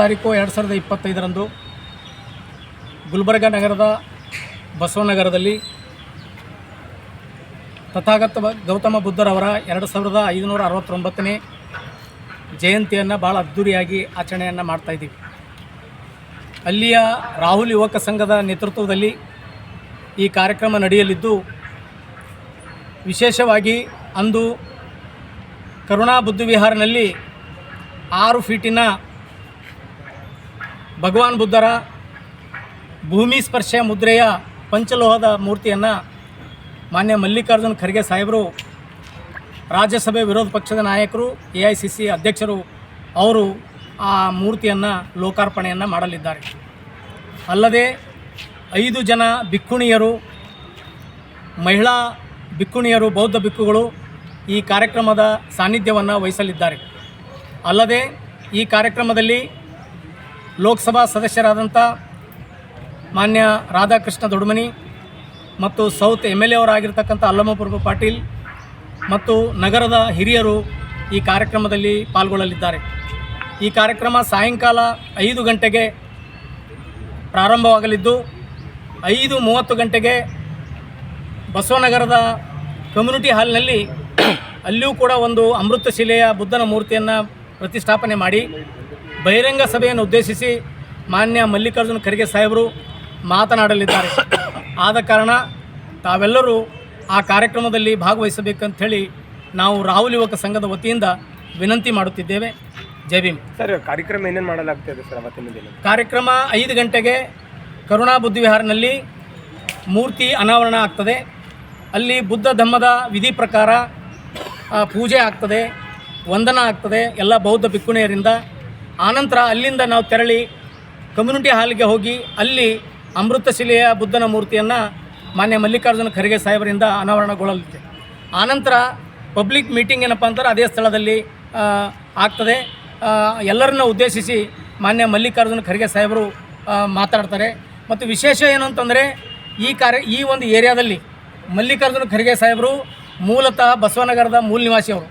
ತಾರೀಕು ಎರಡು ಸಾವಿರದ ಇಪ್ಪತ್ತೈದರಂದು ಗುಲ್ಬರ್ಗ ನಗರದ ಬಸವನಗರದಲ್ಲಿ ತಥಾಗತ ಗೌತಮ ಬುದ್ಧರವರ ಎರಡು ಸಾವಿರದ ಐದುನೂರ ಅರವತ್ತೊಂಬತ್ತನೇ ಜಯಂತಿಯನ್ನು ಭಾಳ ಅದ್ಧೂರಿಯಾಗಿ ಆಚರಣೆಯನ್ನು ಮಾಡ್ತಾಯಿದ್ದೀವಿ ಅಲ್ಲಿಯ ರಾಹುಲ್ ಯುವಕ ಸಂಘದ ನೇತೃತ್ವದಲ್ಲಿ ಈ ಕಾರ್ಯಕ್ರಮ ನಡೆಯಲಿದ್ದು, ವಿಶೇಷವಾಗಿ ಅಂದು ಕರುಣಾ ಬುದ್ಧ ವಿಹಾರನಲ್ಲಿ ಆರು ಫೀಟಿನ ಭಗವಾನ್ ಬುದ್ಧರ ಭೂಮಿ ಸ್ಪರ್ಶ ಮುದ್ರೆಯ ಪಂಚಲೋಹದ ಮೂರ್ತಿಯನ್ನು ಮಾನ್ಯ ಮಲ್ಲಿಕಾರ್ಜುನ್ ಖರ್ಗೆ ಸಾಹೇಬರು ರಾಜ್ಯಸಭೆ ವಿರೋಧ ಪಕ್ಷದ ನಾಯಕರು, ಎ ಐ ಸಿ ಸಿ ಅಧ್ಯಕ್ಷರು, ಅವರು ಆ ಮೂರ್ತಿಯನ್ನು ಲೋಕಾರ್ಪಣೆಯನ್ನು ಮಾಡಲಿದ್ದಾರೆ. ಅಲ್ಲದೆ ಐದು ಜನ ಭಿಕ್ಕುಣಿಯರು, ಮಹಿಳಾ ಭಿಕ್ಕುಣಿಯರು, ಬೌದ್ಧ ಭಿಕ್ಕುಗಳು ಈ ಕಾರ್ಯಕ್ರಮದ ಸಾನ್ನಿಧ್ಯವನ್ನು ವಹಿಸಲಿದ್ದಾರೆ. ಅಲ್ಲದೆ ಈ ಕಾರ್ಯಕ್ರಮದಲ್ಲಿ ಲೋಕಸಭಾ ಸದಸ್ಯರಾದಂಥ ಮಾನ್ಯ ರಾಧಾಕೃಷ್ಣ ದೊಡ್ಮನಿ ಮತ್ತು ಸೌತ್ ಎಂ ಎಲ್ ಎ ಅವರಾಗಿರ್ತಕ್ಕಂಥ ಅಲ್ಲಮಪ್ರಭು ಪಾಟೀಲ್ ಮತ್ತು ನಗರದ ಹಿರಿಯರು ಈ ಕಾರ್ಯಕ್ರಮದಲ್ಲಿ ಪಾಲ್ಗೊಳ್ಳಲಿದ್ದಾರೆ. ಈ ಕಾರ್ಯಕ್ರಮ ಸಾಯಂಕಾಲ ಐದು ಗಂಟೆಗೆ ಪ್ರಾರಂಭವಾಗಲಿದ್ದು, ಐದು ಮೂವತ್ತು ಗಂಟೆಗೆ ಬಸವನಗರದ ಕಮ್ಯುನಿಟಿ ಹಾಲ್ನಲ್ಲಿ ಅಲ್ಲಿಯೂ ಕೂಡ ಒಂದು ಅಮೃತ ಶಿಲೆಯ ಬುದ್ಧನ ಮೂರ್ತಿಯನ್ನು ಪ್ರತಿಷ್ಠಾಪನೆ ಮಾಡಿ ಬಹಿರಂಗ ಸಭೆಯನ್ನು ಉದ್ದೇಶಿಸಿ ಮಾನ್ಯ ಮಲ್ಲಿಕಾರ್ಜುನ ಖರ್ಗೆ ಸಾಹೇಬರು ಮಾತನಾಡಲಿದ್ದಾರೆ. ಆದ ಕಾರಣ ತಾವೆಲ್ಲರೂ ಆ ಕಾರ್ಯಕ್ರಮದಲ್ಲಿ ಭಾಗವಹಿಸಬೇಕಂಥೇಳಿ ನಾವು ರಾಹುಲ್ ಯುವಕ ಸಂಘದ ವತಿಯಿಂದ ವಿನಂತಿ ಮಾಡುತ್ತಿದ್ದೇವೆ. ಜೈ ಭೀಮ್. ಸರ್ ಕಾರ್ಯಕ್ರಮ ಏನೇನು ಮಾಡಲಾಗ್ತದೆ ಸರ್ ಅವತ್ತಿನ ದಿನ ಕಾರ್ಯಕ್ರಮ ಐದು ಗಂಟೆಗೆ ಕರುಣಾ ಬುದ್ಧಿವಿಹಾರನಲ್ಲಿ ಮೂರ್ತಿ ಅನಾವರಣ ಆಗ್ತದೆ. ಅಲ್ಲಿ ಬುದ್ಧ ಧಮ್ಮದ ವಿಧಿ ಪ್ರಕಾರ ಪೂಜೆ ಆಗ್ತದೆ ವಂದನ ಆಗ್ತದೆ ಎಲ್ಲ ಬೌದ್ಧ ಭಿಕ್ಕುಣಿಯರಿಂದ ಆನಂತರ ಅಲ್ಲಿಂದ ನಾವು ತೆರಳಿ ಕಮ್ಯುನಿಟಿ ಹಾಲ್ಗೆ ಹೋಗಿ ಅಲ್ಲಿ ಅಮೃತಶಿಲೆಯ ಬುದ್ಧನ ಮೂರ್ತಿಯನ್ನು ಮಾನ್ಯ ಮಲ್ಲಿಕಾರ್ಜುನ ಖರ್ಗೆ ಸಾಹೇಬರಿಂದ ಅನಾವರಣಗೊಳ್ಳಲಿದೆ. ಆನಂತರ ಪಬ್ಲಿಕ್ ಮೀಟಿಂಗ್ ಏನಪ್ಪ ಅಂತಾರೆ, ಅದೇ ಸ್ಥಳದಲ್ಲಿ ಆಗ್ತದೆ. ಎಲ್ಲರನ್ನ ಉದ್ದೇಶಿಸಿ ಮಾನ್ಯ ಮಲ್ಲಿಕಾರ್ಜುನ ಖರ್ಗೆ ಸಾಹೇಬರು ಮಾತಾಡ್ತಾರೆ. ಮತ್ತು ವಿಶೇಷ ಏನು ಅಂತಂದರೆ, ಈ ಕಾರ್ಯ, ಈ ಒಂದು ಏರಿಯಾದಲ್ಲಿ ಮಲ್ಲಿಕಾರ್ಜುನ ಖರ್ಗೆ ಸಾಹೇಬರು ಮೂಲತಃ ಬಸವನಗರದ ಮೂಲ ನಿವಾಸಿಯವರು.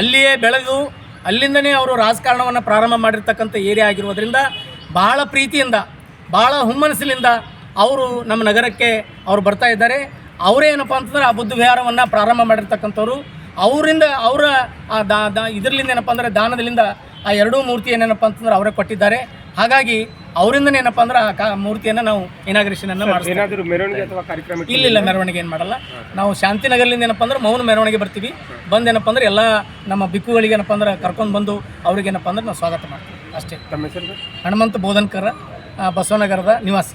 ಅಲ್ಲಿಯೇ ಬೆಳೆದು ಅಲ್ಲಿಂದನೇ ಅವರು ರಾಜಕಾರಣವನ್ನು ಪ್ರಾರಂಭ ಮಾಡಿರ್ತಕ್ಕಂಥ ಏರಿಯಾ ಆಗಿರೋದ್ರಿಂದ ಬಹಳ ಪ್ರೀತಿಯಿಂದ ಭಾಳ ಹುಮ್ಮನಸ್ಸಿನಿಂದ ಅವರು ನಮ್ಮ ನಗರಕ್ಕೆ ಅವರು ಬರ್ತಾ ಇದ್ದಾರೆ. ಅವರೇ ಏನಪ್ಪ ಅಂತಂದ್ರೆ ಆ ಬುದ್ಧ ವಿಹಾರವನ್ನು ಪ್ರಾರಂಭ ಮಾಡಿರ್ತಕ್ಕಂಥವ್ರು. ಅವರಿಂದ ಅವರ ಆ ದಾ ದಾ ಇದರಲ್ಲಿಂದ ಏನಪ್ಪ ಅಂದರೆ ದಾನದಿಂದ ಆ ಎರಡೂ ಮೂರ್ತಿ ಏನೇನಪ್ಪ ಅಂತಂದ್ರೆ ಅವರೇ ಕೊಟ್ಟಿದ್ದಾರೆ. ಹಾಗಾಗಿ ಅವರಿಂದನೇ ಏನಪ್ಪ ಅಂದ್ರೆ ಆ ಕಾ ಮೂರ್ತಿಯನ್ನು ನಾವು ಇನಾಗ್ರೇಷನನ್ನು ಏನಾದರೂ ಮೆರವಣಿಗೆ ಅಥವಾ ಕಾರ್ಯಕ್ರಮ ಇಲ್ಲ ಇಲ್ಲ ಮೆರವಣಿಗೆ ಏನು ಮಾಡಲ್ಲ. ನಾವು ಶಾಂತಿನಗರದಿಂದ ಏನಪ್ಪ ಅಂದ್ರೆ ಮೌನ ಮೆರವಣಿಗೆ ಬರ್ತೀವಿ. ಬಂದು ಏನಪ್ಪ ಅಂದ್ರೆ ಎಲ್ಲ ನಮ್ಮ ಬಿಕ್ಕುಗಳಿಗೆ ಏನಪ್ಪ ಅಂದ್ರೆ ಕರ್ಕೊಂಡು ಬಂದು ಅವ್ರಿಗೆ ಏನಪ್ಪ ಅಂದ್ರೆ ನಾವು ಸ್ವಾಗತ ಮಾಡ್ತೀವಿ. ಅಷ್ಟೇ. ತಮ್ಮ ಹೆಸರು ಸರ್? ಹನುಮಂತ ಬೋಧನ್ಕರ ಆ, ಬಸವನಗರದ ನಿವಾಸಿ.